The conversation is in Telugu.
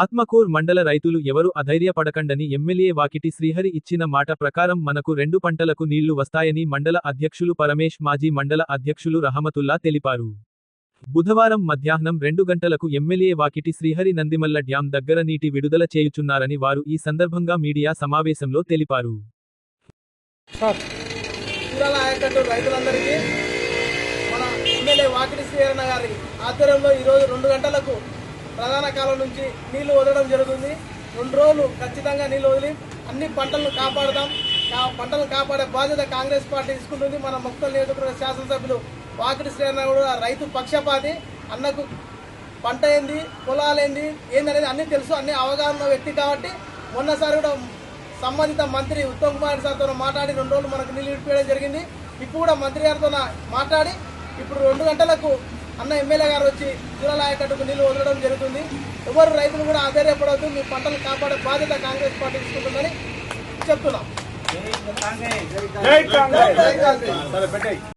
ఆత్మకూర్ మండల రైతులు ఎవరు అధైర్యపడకండని ఎమ్మెల్యే వాకిటి శ్రీహరి ఇచ్చిన మాట ప్రకారం మనకు రెండు పంటలకు నీళ్ళు వస్తాయని మండల అధ్యక్షులు పరమేష్ మాజీ మండల అధ్యక్షులు రహమతుల్లా తెలిపారు. బుధవారం మధ్యాహ్నం రెండు గంటలకు ఎమ్మెల్యే వాకిటి శ్రీహరి నందిమల్ల డ్యాం దగ్గర నీటి విడుదల చేయుచున్నారని వారు ఈ సందర్భంగా మీడియా సమావేశంలో తెలిపారు. రైతులందరికీ మన ఎమ్మెల్యే వాకిటి శ్రీహరణ గారి ఆధ్వర్యంలో ఈరోజు రెండు గంటలకు ప్రధాన కాలం నుంచి నీళ్ళు వదలడం జరుగుతుంది. రెండు రోజులు ఖచ్చితంగా నీళ్ళు వదిలి అన్ని పంటలను కాపాడదాం. పంటలు పంటలను కాపాడే బాధ్యత కాంగ్రెస్ పార్టీ తీసుకుంటుంది. మన మొక్కల నియోజకవర్గ శాసనసభ్యులు వాకిటి శ్రీహరణ కూడా రైతు పక్షపాతి. అన్నకు పంట ఏంది పొలాలేంది ఏందనేది అన్నీ తెలుసు అన్ని అవగాహన వ్యక్తి కాబట్టి మొన్నసారి కూడా సంబంధిత మంత్రి ఉత్తమ్ కుమార్ సార్తో మాట్లాడి రెండు రోజులు మనకు నీళ్ళు ఇడిపించడం జరిగింది. ఇప్పుడు కూడా మంత్రి గారితో మాట్లాడి ఇప్పుడు రెండు గంటలకు అన్న ఎమ్మెల్యే గారు వచ్చి జిల్లా ఆయకట్టుకు నీళ్ళు వదలడం జరుగుతుంది. ఎవరు రైతులు కూడా ఆశ్చర్యపడవద్దు మీ పంటలు కాపాడే బాధ్యత కాంగ్రెస్ పార్టీ తీసుకుంటుందని చెప్తున్నాం. జై కాంగ్రెస్.